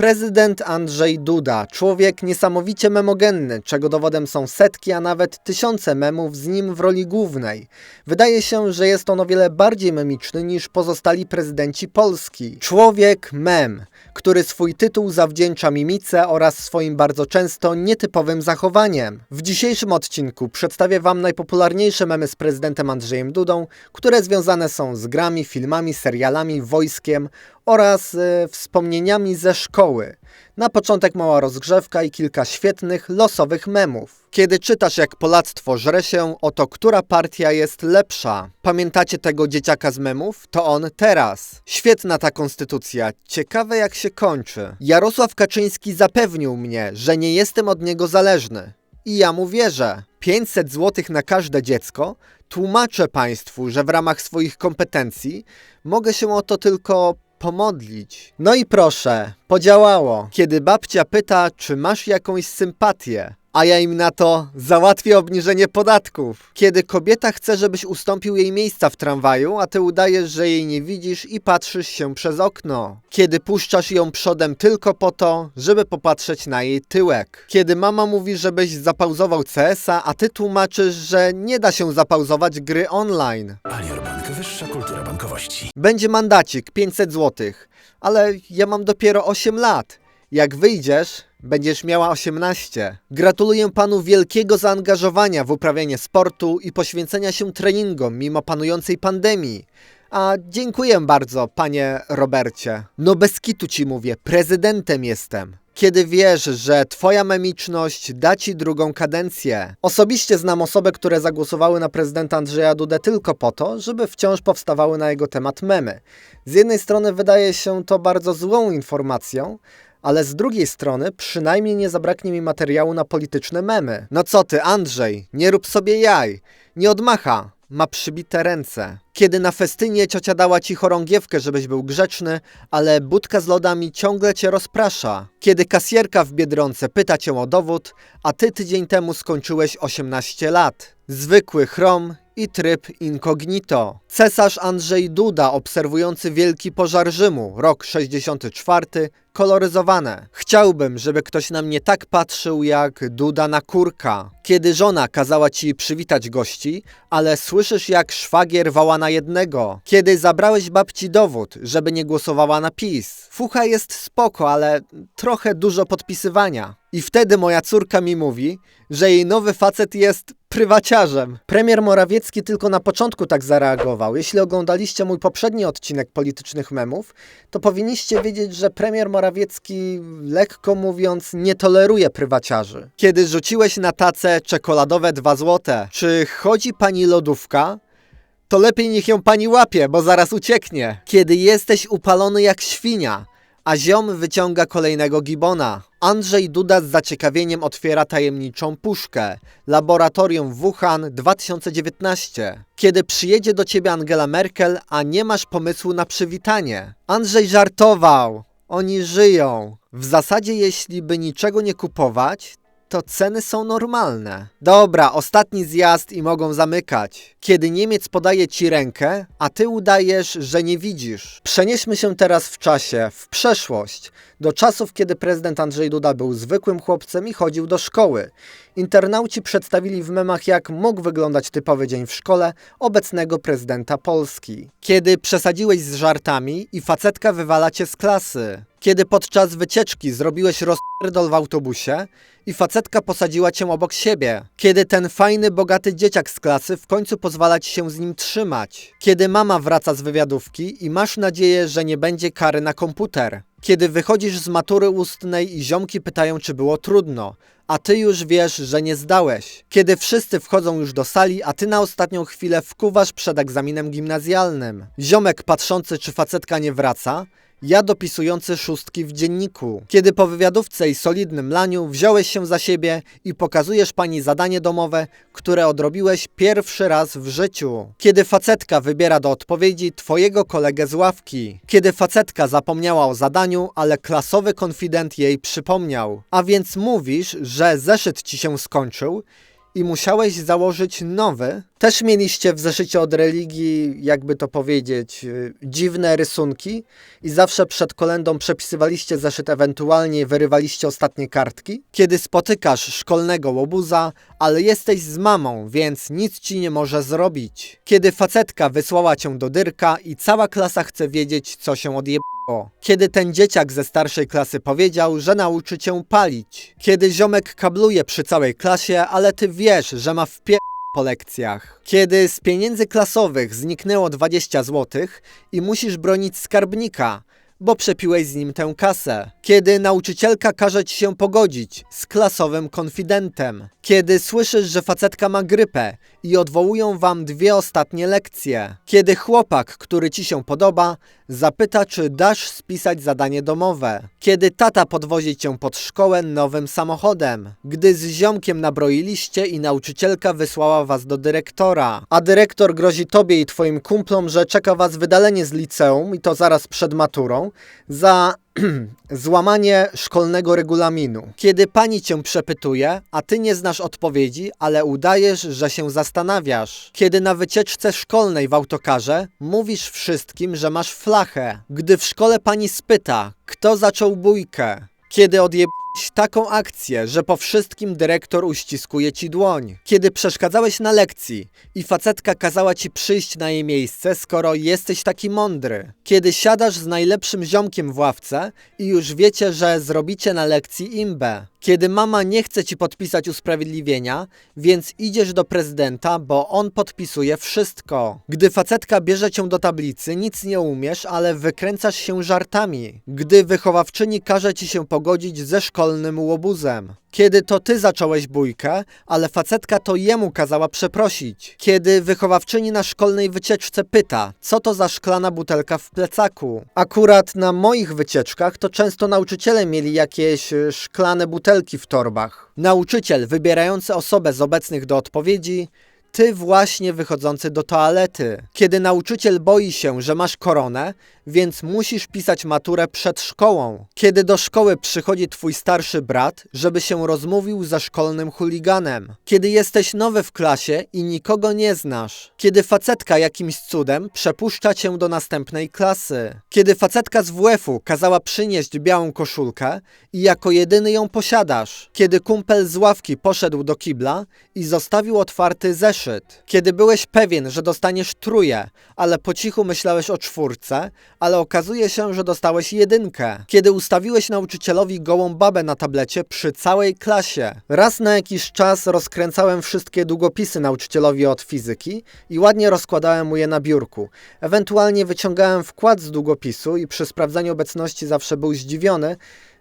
Prezydent Andrzej Duda, człowiek niesamowicie memogenny, czego dowodem są setki, a nawet tysiące memów z nim w roli głównej. Wydaje się, że jest on o wiele bardziej memiczny niż pozostali prezydenci Polski. Człowiek mem, który swój tytuł zawdzięcza mimice oraz swoim bardzo często nietypowym zachowaniem. W dzisiejszym odcinku przedstawię Wam najpopularniejsze memy z prezydentem Andrzejem Dudą, które związane są z grami, filmami, serialami, wojskiem oraz e, wspomnieniami ze szkoły. Na początek mała rozgrzewka i kilka świetnych, losowych memów. Kiedy czytasz jak Polactwo żre się o to, która partia jest lepsza. Pamiętacie tego dzieciaka z memów? To on teraz. Świetna ta konstytucja. Ciekawe jak się kończy. Jarosław Kaczyński zapewnił mnie, że nie jestem od niego zależny. I ja mu wierzę. 500 zł na każde dziecko? Tłumaczę Państwu, że w ramach swoich kompetencji mogę się o to tylko pomodlić. No i proszę, podziałało. Kiedy babcia pyta, czy masz jakąś sympatię, a ja im na to załatwię obniżenie podatków. Kiedy kobieta chce, żebyś ustąpił jej miejsca w tramwaju, a ty udajesz, że jej nie widzisz i patrzysz się przez okno. Kiedy puszczasz ją przodem tylko po to, żeby popatrzeć na jej tyłek. Kiedy mama mówi, żebyś zapauzował CS-a, a ty tłumaczysz, że nie da się zapauzować gry online. Bank, wyższa kultura bankowości. Będzie mandacik 500 zł, ale ja mam dopiero 8 lat. Jak wyjdziesz, będziesz miała 18. Gratuluję panu wielkiego zaangażowania w uprawianie sportu i poświęcenia się treningom mimo panującej pandemii. A dziękuję bardzo, panie Robercie. No bez kitu ci mówię, prezydentem jestem. Kiedy wiesz, że twoja memiczność da ci drugą kadencję. Osobiście znam osoby, które zagłosowały na prezydenta Andrzeja Dudę tylko po to, żeby wciąż powstawały na jego temat memy. Z jednej strony wydaje się to bardzo złą informacją, ale z drugiej strony przynajmniej nie zabraknie mi materiału na polityczne memy. No co ty, Andrzej, nie rób sobie jaj, nie odmacha, ma przybite ręce. Kiedy na festynie ciocia dała ci chorągiewkę, żebyś był grzeczny, ale budka z lodami ciągle cię rozprasza. Kiedy kasjerka w Biedronce pyta cię o dowód, a ty tydzień temu skończyłeś 18 lat. Zwykły chrom i tryb incognito. Cesarz Andrzej Duda obserwujący wielki pożar Rzymu, rok 64, koloryzowane. Chciałbym, żeby ktoś na mnie tak patrzył jak Duda na kurka. Kiedy żona kazała ci przywitać gości, ale słyszysz jak szwagier woła na jednego. Kiedy zabrałeś babci dowód, żeby nie głosowała na PiS. Fucha jest spoko, ale trochę dużo podpisywania. I wtedy moja córka mi mówi, że jej nowy facet jest prywaciarzem. Premier Morawiecki tylko na początku tak zareagował. Jeśli oglądaliście mój poprzedni odcinek politycznych memów, to powinniście wiedzieć, że premier Morawiecki, lekko mówiąc, nie toleruje prywaciarzy. Kiedy rzuciłeś na tacę czekoladowe 2 złote, czy chodzi pani lodówka? To lepiej niech ją pani łapie, bo zaraz ucieknie. Kiedy jesteś upalony jak świnia, a ziom wyciąga kolejnego gibona. Andrzej Duda z zaciekawieniem otwiera tajemniczą puszkę. Laboratorium Wuhan 2019. Kiedy przyjedzie do ciebie Angela Merkel, a nie masz pomysłu na przywitanie. Andrzej żartował. Oni żyją. W zasadzie, jeśli by niczego nie kupować, to ceny są normalne. Dobra, ostatni zjazd i mogą zamykać. Kiedy Niemiec podaje ci rękę, a ty udajesz, że nie widzisz. Przenieśmy się teraz w czasie, w przeszłość, do czasów, kiedy prezydent Andrzej Duda był zwykłym chłopcem i chodził do szkoły. Internauci przedstawili w memach, jak mógł wyglądać typowy dzień w szkole obecnego prezydenta Polski. Kiedy przesadziłeś z żartami i facetka wywala cię z klasy. Kiedy podczas wycieczki zrobiłeś rozpierdol w autobusie i facetka posadziła cię obok siebie. Kiedy ten fajny, bogaty dzieciak z klasy w końcu pozwala ci się z nim trzymać. Kiedy mama wraca z wywiadówki i masz nadzieję, że nie będzie kary na komputer. Kiedy wychodzisz z matury ustnej i ziomki pytają, czy było trudno, a ty już wiesz, że nie zdałeś. Kiedy wszyscy wchodzą już do sali, a ty na ostatnią chwilę wkuwasz przed egzaminem gimnazjalnym. Ziomek patrzący, czy facetka nie wraca, ja dopisujący szóstki w dzienniku. Kiedy po wywiadówce i solidnym laniu wziąłeś się za siebie i pokazujesz pani zadanie domowe, które odrobiłeś pierwszy raz w życiu. Kiedy facetka wybiera do odpowiedzi twojego kolegę z ławki. Kiedy facetka zapomniała o zadaniu, ale klasowy konfident jej przypomniał. A więc mówisz, że zeszyt ci się skończył i musiałeś założyć nowy. Też mieliście w zeszycie od religii, jakby to powiedzieć, yy, dziwne rysunki i zawsze przed kolendą przepisywaliście zeszyt, ewentualnie wyrywaliście ostatnie kartki. Kiedy spotykasz szkolnego łobuza, ale jesteś z mamą, więc nic ci nie może zrobić. Kiedy facetka wysłała cię do dyrka i cała klasa chce wiedzieć, co się odjebało. Kiedy ten dzieciak ze starszej klasy powiedział, że nauczy cię palić. Kiedy ziomek kabluje przy całej klasie, ale ty wiesz, że ma wpie po lekcjach. Kiedy z pieniędzy klasowych zniknęło 20 zł i musisz bronić skarbnika, bo przepiłeś z nim tę kasę. Kiedy nauczycielka każe ci się pogodzić z klasowym konfidentem. Kiedy słyszysz, że facetka ma grypę i odwołują wam dwie ostatnie lekcje. Kiedy chłopak, który ci się podoba, zapyta, czy dasz spisać zadanie domowe. Kiedy tata podwozi cię pod szkołę nowym samochodem. Gdy z ziomkiem nabroiliście i nauczycielka wysłała was do dyrektora. A dyrektor grozi tobie i twoim kumplom, że czeka was wydalenie z liceum i to zaraz przed maturą za złamanie szkolnego regulaminu. Kiedy pani cię przepytuje, a ty nie znasz odpowiedzi, ale udajesz, że się zastanawiasz. Kiedy na wycieczce szkolnej w autokarze mówisz wszystkim, że masz flachę. Gdy w szkole pani spyta, kto zaczął bójkę. Kiedy odjeb taką akcję, że po wszystkim dyrektor uściskuje ci dłoń. Kiedy przeszkadzałeś na lekcji i facetka kazała ci przyjść na jej miejsce, skoro jesteś taki mądry. Kiedy siadasz z najlepszym ziomkiem w ławce i już wiecie, że zrobicie na lekcji imbę. Kiedy mama nie chce ci podpisać usprawiedliwienia, więc idziesz do prezydenta, bo on podpisuje wszystko. Gdy facetka bierze cię do tablicy, nic nie umiesz, ale wykręcasz się żartami. Gdy wychowawczyni każe ci się pogodzić ze szkolnym łobuzem. Kiedy to ty zacząłeś bójkę, ale facetka to jemu kazała przeprosić. Kiedy wychowawczyni na szkolnej wycieczce pyta, co to za szklana butelka w plecaku. Akurat na moich wycieczkach to często nauczyciele mieli jakieś y, szklane butelki w torbach. Nauczyciel wybierający osobę z obecnych do odpowiedzi ty właśnie wychodzący do toalety. Kiedy nauczyciel boi się, że masz koronę, więc musisz pisać maturę przed szkołą. Kiedy do szkoły przychodzi twój starszy brat, żeby się rozmówił ze szkolnym chuliganem. Kiedy jesteś nowy w klasie i nikogo nie znasz. Kiedy facetka jakimś cudem przepuszcza cię do następnej klasy. Kiedy facetka z WF-u kazała przynieść białą koszulkę i jako jedyny ją posiadasz. Kiedy kumpel z ławki poszedł do kibla i zostawił otwarty zeszyt. Kiedy byłeś pewien, że dostaniesz truje, ale po cichu myślałeś o czwórce, ale okazuje się, że dostałeś jedynkę. Kiedy ustawiłeś nauczycielowi gołą babę na tablecie przy całej klasie. Raz na jakiś czas rozkręcałem wszystkie długopisy nauczycielowi od fizyki i ładnie rozkładałem mu je na biurku. Ewentualnie wyciągałem wkład z długopisu i przy sprawdzaniu obecności zawsze był zdziwiony,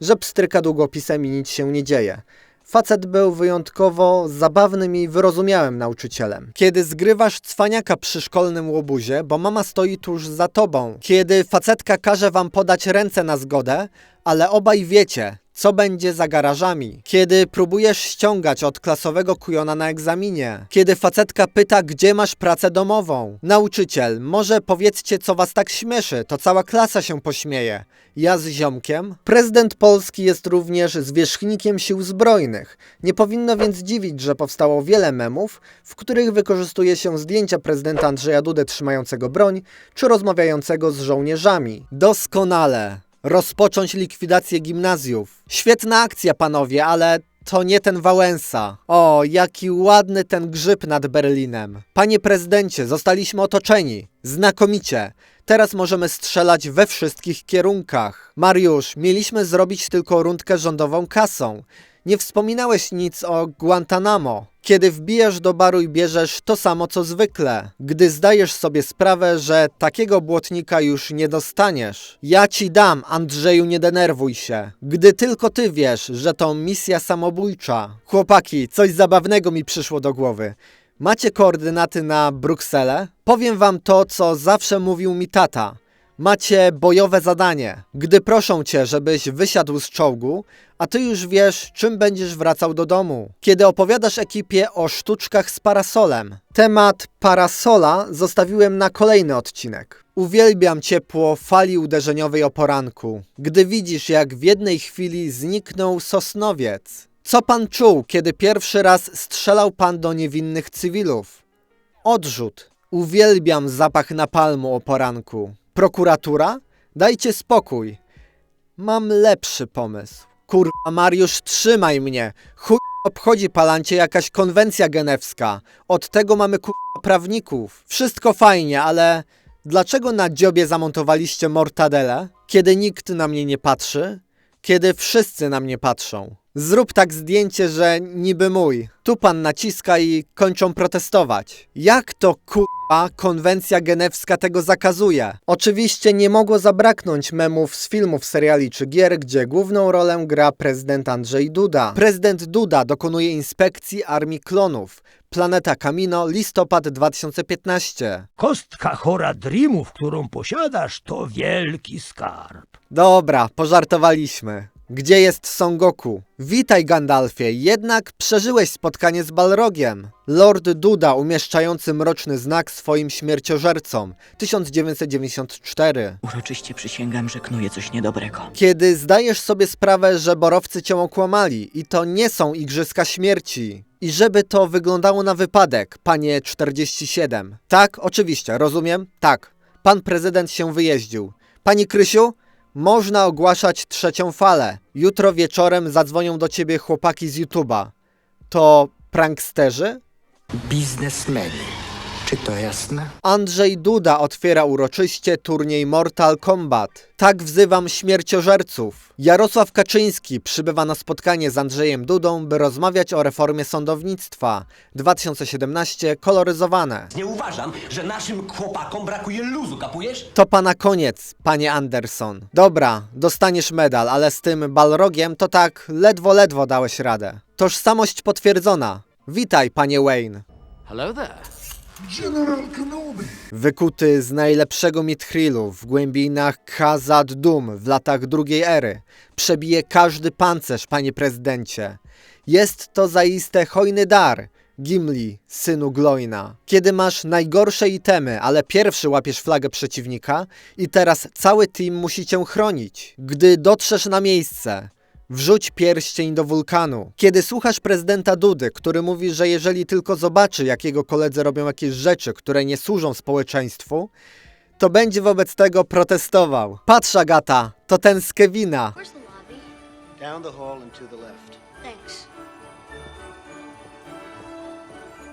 że pstryka długopisem i nic się nie dzieje. Facet był wyjątkowo zabawnym i wyrozumiałym nauczycielem. Kiedy zgrywasz cwaniaka przy szkolnym łobuzie, bo mama stoi tuż za tobą. Kiedy facetka każe wam podać ręce na zgodę, ale obaj wiecie, co będzie za garażami. Kiedy próbujesz ściągać od klasowego kujona na egzaminie. Kiedy facetka pyta, gdzie masz pracę domową. Nauczyciel, może powiedzcie, co was tak śmieszy, to cała klasa się pośmieje. Ja z ziomkiem? Prezydent Polski jest również zwierzchnikiem sił zbrojnych. Nie powinno więc dziwić, że powstało wiele memów, w których wykorzystuje się zdjęcia prezydenta Andrzeja Dudy trzymającego broń, czy rozmawiającego z żołnierzami. Doskonale rozpocząć likwidację gimnazjów. Świetna akcja, panowie, ale to nie ten Wałęsa. O, jaki ładny ten grzyb nad Berlinem. Panie prezydencie, zostaliśmy otoczeni. Znakomicie. Teraz możemy strzelać we wszystkich kierunkach. Mariusz, mieliśmy zrobić tylko rundkę rządową kasą. Nie wspominałeś nic o Guantanamo. Kiedy wbijasz do baru i bierzesz to samo co zwykle, gdy zdajesz sobie sprawę, że takiego błotnika już nie dostaniesz. Ja ci dam, Andrzeju, nie denerwuj się. Gdy tylko ty wiesz, że to misja samobójcza. Chłopaki, coś zabawnego mi przyszło do głowy. Macie koordynaty na Brukselę? Powiem wam to, co zawsze mówił mi tata. Macie bojowe zadanie. Gdy proszą cię, żebyś wysiadł z czołgu, a ty już wiesz, czym będziesz wracał do domu. Kiedy opowiadasz ekipie o sztuczkach z parasolem. Temat parasola zostawiłem na kolejny odcinek. Uwielbiam ciepło fali uderzeniowej o poranku. Gdy widzisz, jak w jednej chwili zniknął sosnowiec. Co pan czuł, kiedy pierwszy raz strzelał pan do niewinnych cywilów? Odrzut. Uwielbiam zapach napalmu o poranku. Prokuratura? Dajcie spokój. Mam lepszy pomysł. Kurwa, Mariusz, trzymaj mnie. Chuj obchodzi palancie jakaś konwencja genewska. Od tego mamy kurwa prawników. Wszystko fajnie, ale dlaczego na dziobie zamontowaliście mortadelę? Kiedy nikt na mnie nie patrzy? Kiedy wszyscy na mnie patrzą. Zrób tak zdjęcie, że niby mój. Tu pan naciska i kończą protestować. Jak to kurwa konwencja genewska tego zakazuje? Oczywiście nie mogło zabraknąć memów z filmów, seriali czy gier, gdzie główną rolę gra prezydent Andrzej Duda. Prezydent Duda dokonuje inspekcji armii klonów. Planeta Kamino, listopad 2015. Kostka chora Dreamów, którą posiadasz, to wielki skarb. Dobra, pożartowaliśmy. Gdzie jest Son Goku? Witaj Gandalfie, jednak przeżyłeś spotkanie z Balrogiem. Lord Duda umieszczający mroczny znak swoim śmierciożercom. 1994. Uroczyście przysięgam, że knuję coś niedobrego. Kiedy zdajesz sobie sprawę, że borowcy cię okłamali i to nie są igrzyska śmierci. I żeby to wyglądało na wypadek, panie 47. Tak, oczywiście, rozumiem? Tak. Pan prezydent się wyjeździł. Pani Krysiu, można ogłaszać trzecią falę. Jutro wieczorem zadzwonią do ciebie chłopaki z YouTube'a. To pranksterzy? biznesmeni. Czy to jasne? Andrzej Duda otwiera uroczyście turniej Mortal Kombat. Tak wzywam śmierciożerców. Jarosław Kaczyński przybywa na spotkanie z Andrzejem Dudą, by rozmawiać o reformie sądownictwa. 2017 koloryzowane. Nie uważam, że naszym chłopakom brakuje luzu, kapujesz? To pana koniec, panie Anderson. Dobra, dostaniesz medal, ale z tym balrogiem to tak ledwo, ledwo dałeś radę. Tożsamość potwierdzona. Witaj, panie Wayne. Hello there. Wykuty z najlepszego mithrillu w głębinach Khazad Dum w latach drugiej ery. Przebije każdy pancerz, panie prezydencie. Jest to zaiste hojny dar, Gimli, synu Gloina. Kiedy masz najgorsze itemy, ale pierwszy łapiesz flagę przeciwnika i teraz cały team musi cię chronić. Gdy dotrzesz na miejsce, Wrzuć pierścień do wulkanu. Kiedy słuchasz prezydenta Dudy, który mówi, że jeżeli tylko zobaczy, jak jego koledzy robią jakieś rzeczy, które nie służą społeczeństwu, to będzie wobec tego protestował. Patrz, Agata, to ten z Kevina.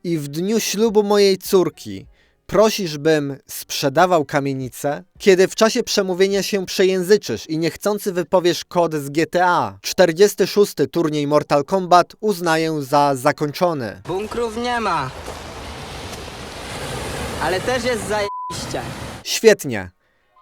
I w dniu ślubu mojej córki prosisz, bym sprzedawał kamienicę? Kiedy w czasie przemówienia się przejęzyczysz i niechcący wypowiesz kod z GTA, 46. turniej Mortal Kombat uznaję za zakończony. Bunkrów nie ma. Ale też jest zajebiście. Świetnie.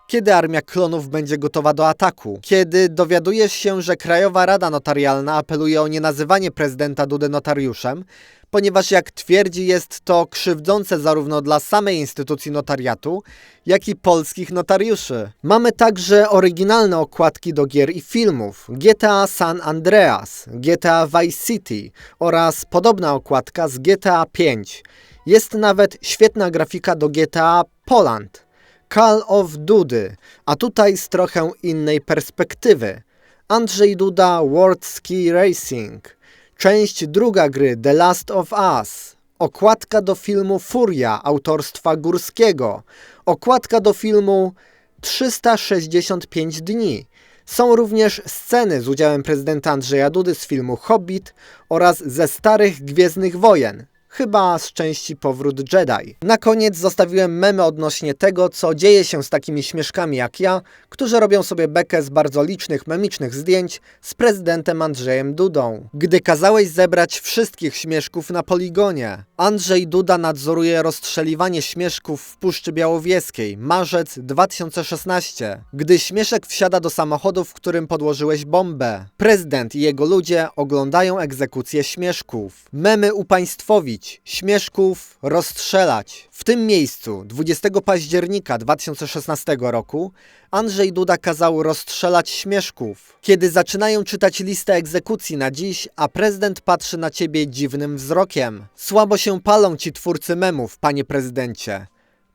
Kiedy armia klonów będzie gotowa do ataku? Kiedy dowiadujesz się, że Krajowa Rada Notarialna apeluje o nienazywanie prezydenta Dudy notariuszem, ponieważ jak twierdzi jest to krzywdzące zarówno dla samej instytucji notariatu, jak i polskich notariuszy. Mamy także oryginalne okładki do gier i filmów GTA San Andreas, GTA Vice City oraz podobna okładka z GTA 5. Jest nawet świetna grafika do GTA Poland. Call of Dudy, a tutaj z trochę innej perspektywy. Andrzej Duda World Ski Racing. Część druga gry The Last of Us. Okładka do filmu Furia autorstwa Górskiego. Okładka do filmu 365 dni. Są również sceny z udziałem prezydenta Andrzeja Dudy z filmu Hobbit oraz ze starych Gwiezdnych Wojen. Chyba z części Powrót Jedi. Na koniec zostawiłem memy odnośnie tego, co dzieje się z takimi śmieszkami jak ja, którzy robią sobie bekę z bardzo licznych memicznych zdjęć z prezydentem Andrzejem Dudą. Gdy kazałeś zebrać wszystkich śmieszków na poligonie. Andrzej Duda nadzoruje rozstrzeliwanie śmieszków w Puszczy Białowieskiej. Marzec 2016. Gdy śmieszek wsiada do samochodu, w którym podłożyłeś bombę. Prezydent i jego ludzie oglądają egzekucję śmieszków. Memy upaństwowić, śmieszków rozstrzelać. W tym miejscu 20 października 2016 roku Andrzej Duda kazał rozstrzelać śmieszków. Kiedy zaczynają czytać listę egzekucji na dziś, a prezydent patrzy na ciebie dziwnym wzrokiem. Słabo się palą ci twórcy memów, panie prezydencie.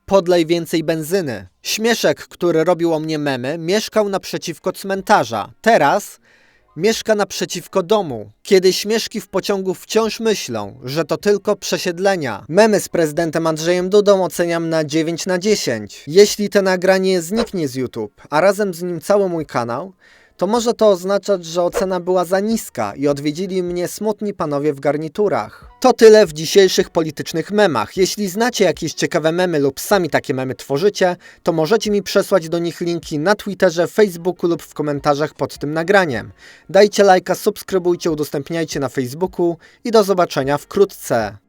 Podlej więcej benzyny. Śmieszek, który robił o mnie memy, mieszkał naprzeciwko cmentarza. Teraz Mieszka naprzeciwko domu. Kiedy śmieszki w pociągu wciąż myślą, że to tylko przesiedlenia. Memy z prezydentem Andrzejem Dudą oceniam na 9 na 10. Jeśli to nagranie zniknie z YouTube, a razem z nim cały mój kanał, to może to oznaczać, że ocena była za niska i odwiedzili mnie smutni panowie w garniturach. To tyle w dzisiejszych politycznych memach. Jeśli znacie jakieś ciekawe memy lub sami takie memy tworzycie, to możecie mi przesłać do nich linki na Twitterze, Facebooku lub w komentarzach pod tym nagraniem. Dajcie lajka, subskrybujcie, udostępniajcie na Facebooku i do zobaczenia wkrótce.